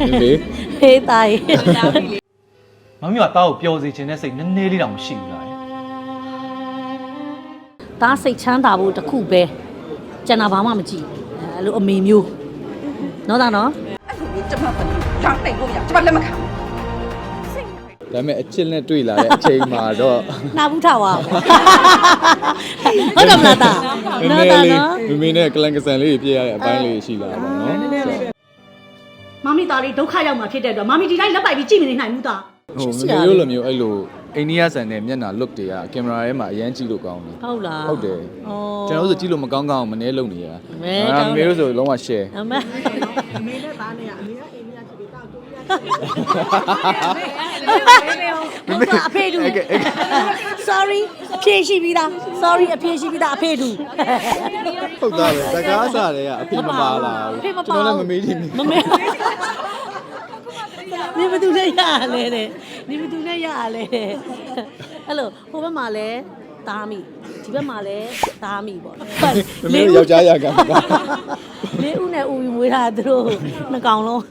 ကဲမေမေဟေးသားရေမမီကတားကိုပျော်စေခြင်းနဲ့စိတ်နည်းနည်းလေးတောင်မရှိဘူးလားသားစိတ်ချမ်းသာဖို့တစ်ခုပဲကျန်တာဘာမှမကြည့်ဘူးအဲ့လိုအမေမျိုးနော်သားနော်အဲ့လိုမျိုးကျမသမီးရောင်းတိတ်လို့ရကျမလက်မခံဘူးဒါပေမဲ့အချစ်နဲ့တွေ့လာတဲ့အချိန်မှာတော့နာဘူးထားပါဟုတ်တယ်မလားသားနည်းနော်နသားည်းလေးနော်မေမေနဲ့ကလန်ကဆန်လေးပြည့်ရတဲ့အပိုင်းလေးရှိလာပါတော့နော် မမီသားလေးဒုက္ခရောက်မှာဖြစ်တဲ့အတွက်မမီဒီတိုင်းလက်ပိုက်ပြီးကြည့်မနေနိုင်ဘူးသားဟိုမေမေတို့လိုမျိုးအဲ့လိုအိန္ဒိယဆန်တဲ့မျက်နှာ look တွေကကင်မရာထဲမှာအရန်ကြည့်လို့ကောင်းတယ်ဟုတ်လားဟုတ်တယ်ဩကျွန်တော်တို့ဆိုကြည့်လို့မကောင်းကောင်းမနေလုံနေရမဲတာကောင်းတယ်မေမေတို့ဆိုလုံးဝ share အမေအမေနဲ့သားနဲ့ကအမေကအိမ် မရချစ်ပြီးတောက်တူရဟုတ်တာအဖေတူ sorry အဖေရှိပြီးသား sorry အဖေရှိပြီးသားအဖေတူဟုတ်သားပဲတကားစားတွေကအဖေမပါလာအဖေမဘူးပါကျွန်တော်လည်းမမေးချင်မဘူးမေနေဘသူနဲ့ရလဲတဲ့နေဘသူနဲ့ရလဲတဲ့အဲ့လိုဟိုဘက်မှာလဲတားမိဒီဘက်မှာလဲတားမိပေါ့မမေတို့ယောက်ျားရကမ်းပါ လေးဦးနဲ့ဦးပြီးမွေးတာသူတို့နှစ်ကောင်လုံး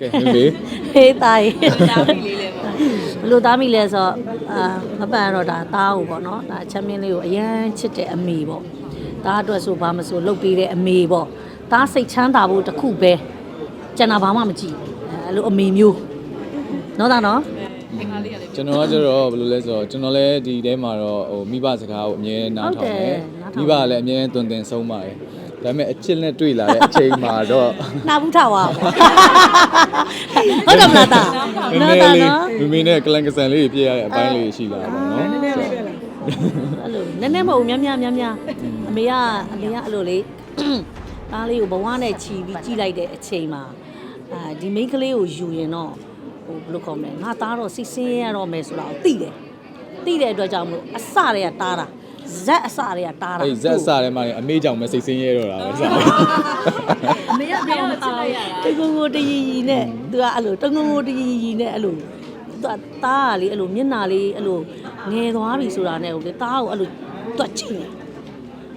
ကဲမေမေဟေးသားရေဘယ်လိုသားမိလဲဆိုတော့အာမပန်တော့ဒါသားကိုပေါ့နော်ဒါချမ်းမင်းလေးကိုအရန်ချစ်တဲ့အမေပေါ့သားအတွက်ဆိုဘာမဆိုလုပ်ပေးတဲ့အမေပေါ့သားစိတ်ချမ်းသာဖို့တစ်ခုပဲကျန်တာဘာမှမကြည့်ဘူးအဲ့လိုအမေမျိုးနော်သားနော်ကျွန်တော်ကကျတော့ဘယ်လိုလဲဆိုတော့ကျွန်တော်လည်းဒီထဲမှာတော့ဟိုမိဘစကားကိုအမြဲနားထောင်တယ်မိဘကလည်းအမြဲတွင်တင်ဆုံးပါတယ် ဒါပေမဲ့အချစ်နဲ့တွေ့လာတဲ့အချိန်မှာတော့နာဘူးထားပါဟုတ်တယ်မလားသားနည်းနော်နသားည်းလေးနော်မေမေနဲ့ကလန်ကဆန်လေးပြည့်ရတဲ့အပိုင်းလေးရှိလာပါတော့နော်အဲ့လိုနည်းနည်းမဟုတ်ဘူးများများများများအမေကအမေကအဲ့လိုလေသားလေးကိုဘဝနဲ့ချီပြီးကြည့်လိုက်တဲ့အချိန်မှာအာဒီမိန်းကလေးကိုယူရင်တော့ဟိုဘယ်လိုခေါ်မလဲငါသားတော့စိတ်ဆင်းရဲရတော့မယ်ဆိုတာကိုသိတယ်သိတဲ့အတွက်ကြောင့်မလို့အစတွေကတားတာ ဇက်အစတွေကတားတာအဲ့ဇက်အစထဲမှာအမေကြောင့်ပဲစိတ်ဆင်းရဲတော့တာပဲစားအမေကပြောင်းတာတကုံကိုတရီရီနဲ့သူကအဲ့လိုတကုံကိုတရီရီနဲ့အဲ့လိုသူကသားကလေအဲ့လိုမျက်နှာလေးအဲ့လိုငယ်သွားပြီဆိုတာနဲ့ဟိုလေသားကိုအဲ့လိုသူကကြည့်နေ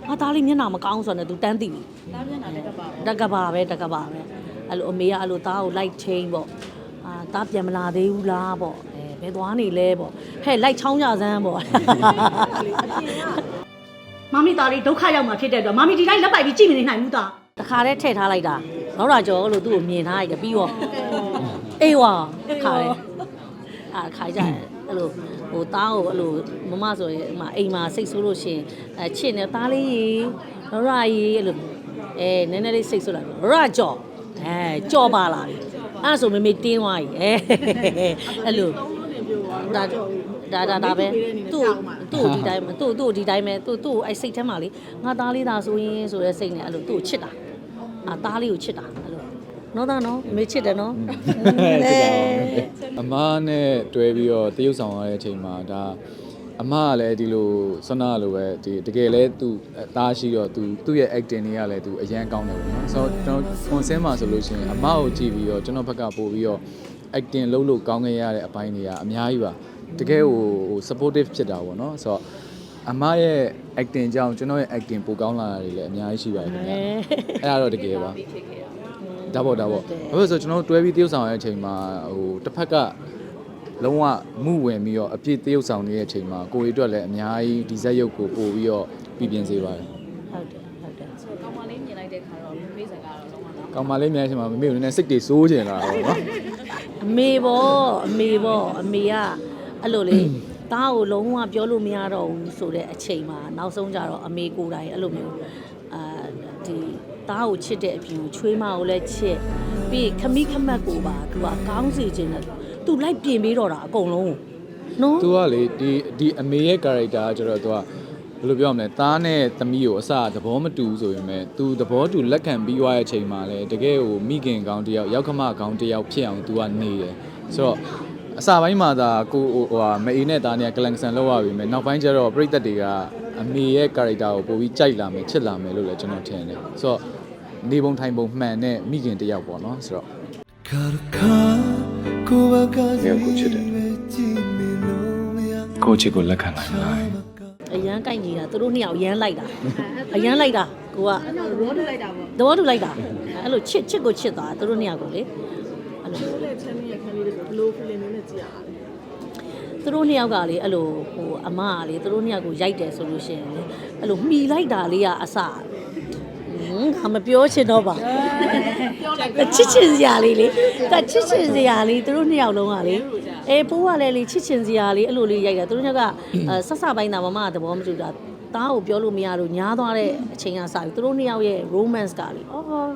ဟာသားလေးမျက်နှာမကောင်းဆိုတော့ तू တန်းသိပြီသားမျက်နှာလည်းတကပါတကပါပဲတကပါပဲအဲ့လိုအမေကအဲ့လိုသားကိုလိုက်ချင်းပေါ့အာသားပြန်မလာသေးဘူးလားပေါ့အဲဘယ်သွားနေလဲပေါ့ဟဲ့လိုက်ချောင်းကြစမ်းပေါ့ မမီသားလေးဒုက္ခရောက်မှာဖြစ်တဲ့အတွက်မမီဒီတိုင်းလက်ပိုက်ပြီးကြည့်မနေနိုင်ဘူးသားတခါတည်းထည့်ထားလိုက်တာနောက်တာကျော်လို့သူ့ကိုမြင်ထားလိုက်တယ်ပြီးတော့အေးဝါခါတယ်အာခါကြတယ်အဲ့လိုဟိုသားကိုအဲ့လိုမမဆိုရင်အမအိမ်မှာစိတ်ဆိုးလို့ရှရင်အဲချစ်နေသားလေးရေရရရေအဲ့လိုအဲနည်းနည်းလေးစိတ်ဆိုးလာရရကြော်အဲကြော်ပါလာပြီအဲ့ဆိုမေမေတင်းသွားပြီအဲအဲ့လိုဒါ ဒါဒါဒါပဲသူ့သူ့ဒီတိုင်းသူ့သူ့ဒီတိုင်းပဲသူ့သူ့အဲ့စိတ်ထဲမှာလေငါသားလေးသာဆိုရင်ဆိုတဲ့စိတ်နဲ့အဲ့လိုသူ့ကိုချစ်တာအာသားလေးကိုချစ်တာအဲ့လိုနော်သားနော်မေချစ်တယ်နော်အမနဲ့တွဲပြီးတော့တရုပ်ဆောင်ရတဲ့အချိန်မှာဒါအမကလည်းဒီလိုဆွမ်းနာလိုပဲဒီတကယ်လဲသူအသားရှိတော့သူသူ့ရဲ့ acting တွေကလည်းသူအရန်ကောင်းတယ်ပေါ့နော်ဆိုတော့ကျွန်တော် concern မှာဆိုလို့ရှိရင်အမကိုကြည့်ပြီးတော့ကျွန်တော်ဘက်ကပို့ပြီးတော့ acting လုပ်လို့ကောင်းခဲ့ရတဲ့အပိုင်းတွေကအများကြီးပါ တကယ်ဟိုဟို supportive ဖြစ်တာပေါ့နော်ဆိုတော့အမရဲ့ acting ကြောင့်ကျွန်တော်ရဲ့ acting ပိုကောင်းလာတာတွေလည်းအများကြီးရှိပါတယ်ခင်ဗျာအဲ့ဒါတော့တကယ်ပါဒါပေါ့ဒါပေါ့ဘာဖြစ်လို့လဲဆိုတော့ကျွန်တော်တို့တွဲပြီးတရုပ်ဆောင်ရတဲ့အချိန်မှာဟိုတစ်ဖက်ကလုံးဝမှုဝင်ပြီးတော့အပြည့်တရုပ်ဆောင်နေတဲ့အချိန်မှာကိုရီအတွက်လည်းအများကြီးဒီဇက်ရုပ်ကိုပို့ပြီးတော့ပြည်ပြင်းစေပါတယ်ဟုတ်တယ်ဟုတ်တယ်ကောင်မလေးမြင်တဲ့အချိန်မှာမမေကိုနည်းနည်းစိတ်တွေစိုးကျင်လာတာပေါ့နော်အမေပေါ့အမေပေါ့အမေက အဲ့လိုလေသားကိုလုံးဝပြောလို့မရတော့ဘူးဆိုတဲ့အချိန်မှာနောက်ဆုံးကြတော့အမေကိုယ်တိုင်အဲ့လိုမျိုးအာဒီသားကိုချစ်တဲ့အပြင်ချွေးမကိုလည်းချစ်ပြီးခမိခမတ်ကိုပါသူကကောင်းစေခြင်းနဲ့သူလိုက်ပြင်ပေးတော့တာအကုန်လုံးနော်သူကလေဒီဒီအမေရဲ့ character ကကျတော့သူကဘယ်လိုပြောရမလဲသားနဲ့သမီးကိုအစသဘောမတူဆိုရင်မဲ့သူသဘောတူလက်ခံပြီးွားတဲ့အချိန်မှာလေတကယ်ကိုမိခင်ကောင်းတစ်ယောက်ရောက်ခမကောင်းတစ်ယောက်ဖြစ်အောင်သူကနေတယ်ဆိုတော့ အစပိုင်းမှာသာကိုဟိုဟာမအေးနဲ့သားနဲ့ကလန်ဆန်လောက်ရပြီမဲ့နောက်ပိုင်းကျတော့ပြိသက်တွေကအမေရဲ့ character ကိုပိုပြီးကြိုက်လာမယ်ချစ်လာမယ်လို့လည်းကျွန်တော်ထင်တယ်ဆိုတော့နေပုံထိုင်ပုံမှန်တဲ့မိခင်တစ်ယောက်ပေါ့နော်ဆိုတော့မြေကိုချစ်တယ်ကိုချစ်ကိုလက်ခံနိုင်မလားအရန်ကြိုက်နေတာသူတို့နှစ်ယောက်အရန်လိုက်တာအရန်လိုက်တာကိုကဘောထုတ်လိုက်တာပေါ့သဘောတူလိုက်တာအဲ့လိုချစ်ချစ်ကိုချစ်သွားသူတို့နှစ်ယောက်ကိုလေအဲ့လို လက်ချမ်းရဲ့ခံလေးတွေဆိုဘလို့ feeling မျိုးနဲ့ကြည့်ရတာလဲသူတို့နှစ်ယောက်ကလေအဲ့လိုဟိုအမကလေသူတို့နှစ်ယောက်ကိုရိုက်တယ်ဆိုလို့ရှိရင်လေအဲ့လိုမှီလိုက်တာလေးကအစဟင်းငါမပြောချင်တော့ပါချစ်ချင်စရာလေးလေတချစ်ချင်စရာလေးသူတို့နှစ်ယောက်လုံးကလေအေးပိုးကလည်းလေချစ်ချင်စရာလေးအဲ့လိုလေးရိုက်တာသူတို့နှစ်ယောက်ကအဲဆက်စပိုင်းတာမမကသဘောမတူတာတားကိုပြောလို့မရလို့ညားသွားတဲ့အချိန်ကစပြီးသူတို့နှစ်ယောက်ရဲ့ romance ကလေအော်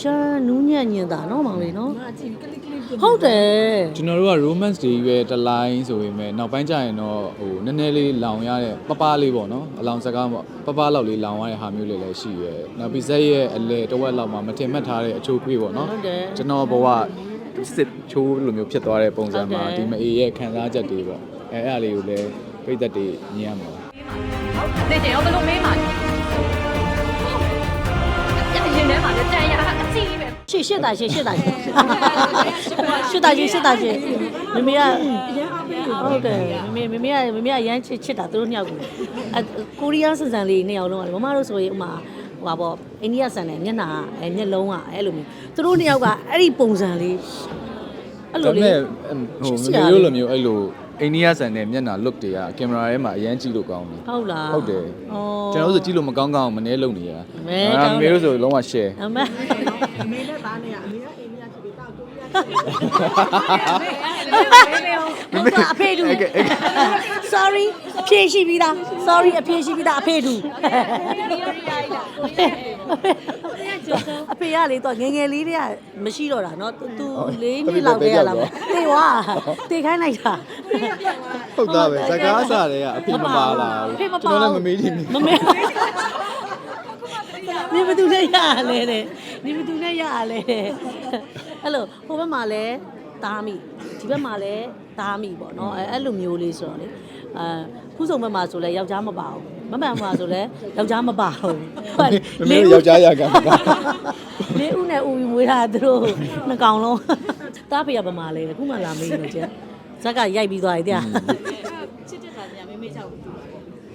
ရှာနူးညံ့ညင်တာနော်မောင်လေးနော်ငါကြည့်ကလစ်ကလစ်ဟုတ်တယ်ကျွန်တော်တို့က romance တွေရွယ်တစ်လိုင်းဆိုပေမဲ့နောက်ပိုင်းကျရင်တော့ဟိုနည်းနည်းလေးလောင်ရတဲ့ပပလေးပေါ့နော်အလောင်စကားပေါ့ပပလောက်လေးလောင်ရတဲ့ဟာမျိုးလေးလည်းရှိရဲနောက်ပြီးဇက်ရဲ့အလေတစ်ဝက်လောက်မှာမတင်မှတ်ထားတဲ့အချိုးခွေးပေါ့နော်ဟုတ်တယ်ကျွန်တော်ဘဝစစ်ချိုးလိုမျိုးဖြစ်သွားတဲ့ပုံစံမှာဟုတ်တယ်ဒီမအေရဲ့ခံစားချက်တွေပေါ့အဲအဲ့အလေးကိုလည်းပြည့်သက်တွေညံ့မှာနေတယ်ရောဘလို့မေးမှာလဲရင်ထဲမှာလည်းတန်ရတာအကြည့်ပဲ ရှေ့ရှေ့တာရှေ့ရှေ့တာရှေ့ရှေ့တာရှေ့ရှေ့တာရှေ့မမေကဟုတ်တယ်မမေမမေကမမေကရမ်းချစ်ချစ်တာသူတို့နှစ်ယောက်ကိုအဲကိုရီးယားစံစံလေးနှစ်ယောက်လုံးကလေမမတို့ဆိုရင်ဥမာဟိုပါပေါ့အိန္ဒိယဆန်တယ်မျက်နှာအဲမျက်လုံးကအဲ့လိုမျိုးသူတို့နှစ်ယောက်ကအဲ့ဒီပုံစံလေးအဲ့ဒါလိုပေလေးမဲ့ဟိုချစ်မစရာမေလေးတို့လိုမျိုးအဲ့လို အိန္ဒိယဆန်တဲ့မျက်နှာ look တွေကကင်မရာထဲမှာအရန်ကြည့်လို့ကောင်းတယ်ဟုတ်လားဟုတ်တယ်ဩကျွန်တော်တို့ဆိုကြည့်လို့မကောင်းကောင်းမနေလုံနေရမဲကောင်းတယ် မေတို့ဆိုလုံးဝ share အမေအမေနဲ့သားနဲ့ကအမေကအိန္ဒိယချစ်ပြီးတောက်ကိုရီးယားချစ်ပြီးဟုတ် ကအဖေတူ sorry အဖေရှိပြီးသား sorry အဖေရှိပြီးသားအဖေတူအဖေကလေတော့ငယ်ငယ်လေးတည်းကမရှိတော့တာเนาะသူသူလေးနှစ်လောက်တည်းရလားတေဝါတေခိုင်းလိုက်တာ ဟုတ်သားပဲဇကားအစားတွေကအဖေမပါလာ အဖေမပါ ကျွန်တော်လည်းမမေးချင်ဘူး မမေးနေဘသူနဲ့ရရလဲတဲ့နေဘသူနဲ့ရရလဲတဲ့အဲ့လိုဟိုဘက်မှာလဲသားမိဒီဘက်မှာလဲ သားမိပေါ့နော်အဲအဲ့လိုမျိုးလေးဆိုတော့လေအဲခုဆုံးဘက်မှာဆိုလဲယောက်ျားမပါဘူးမမှန်မှာဆိုလဲယောက်ျားမပါဘူးမမေတို့ယောက်ျားရကမပါလေးဦးနဲ့ဦးပြီးမွေးတာသူတို့နှစ်ကောင်လုံးတားဖေရပမာလဲခုမှလာမေးနေကြဇက်ကရိုက်ပြီးသွားပြီတဲ့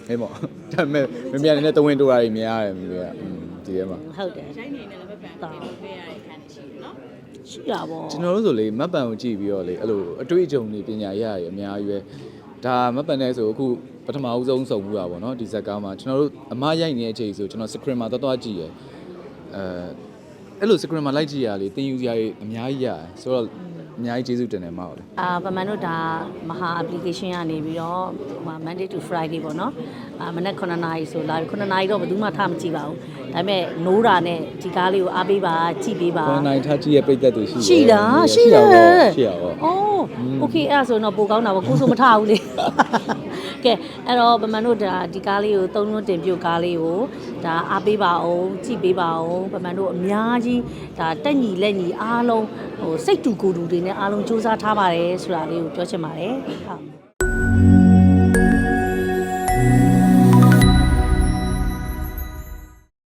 ဟေးပေါ့ဒါပေမဲ့မမေကနေနဲ့တဝင်းတူတာကြီးမြင်ရတယ်မမေကอืมဒီထဲမှာဟုတ်တယ်ရိုက်နေတယ်လည်းမပန်ပေးပေးရတဲ့ခံရှိတယ်နော် ရှိတာပေါ့ကျွန်တော်တို့ဆိုလေမတ်ပံကိုကြည့်ပြီးတော့လေအဲ့လိုအတွေ့အကြုံတွေပညာရရအများကြီးပဲဒါမတ်ပံနဲ့ဆိုအခုပထမဦးဆုံးစုံမှုတာပေါ့နော်ဒီဇက်ကားမှာကျွန်တော်တို့အမရိုက်နေတဲ့အချိန်ဆိုကျွန်တော် screen မှာတော်တော်ကြည့်ရယ်အဲအဲ့လို screen မှာလိုက်ကြည့်ရလေတင်ယူစရာကြီးအများကြီးရတယ်ဆိုတော့ အများကြီးကျေးဇူးတင်တယ်မဟုတ်လေအာဗမာတို့ဒါမဟာ application ကနေပြီးတော့ဟို Monday to Friday ပေါ့နော်အာမနက်9နာရီဆိုလာ9နာရီတော့ဘယ်သူမှထားမကြည့်ပါဘူးဒါပေမဲ့နိုးတာနဲ့ဒီကားလေးကိုအားပေးပါကြည့်ပေးပါ9နာရီထားကြည့်ရပိတ်သက်တွေရှိရှိလားရှိတယ်ရှိရပါဘောအော် okay အဲ့ဒါဆိုတော့ပိုကောင်းတာပေါ့ကိုဆိုမထားဘူးလေ ကဲအဲ့တော့ဗမန်တို့ဒါဒီကားလေးကိုသုံးလုံးတင်ပြုတ်ကားလေးကိုဒါအားပေးပါအောင်ကြည့်ပေးပါအောင်ဗမန်တို့အများကြီးဒါတက်ညီလက်ညီအားလုံးဟိုစိတ်တူကိုယ်တူတွေနဲ့အားလုံးစူးစမ်းထားပါတယ်ဆိုတာလေးကိုပြောချင်ပါတယ်ဟုတ်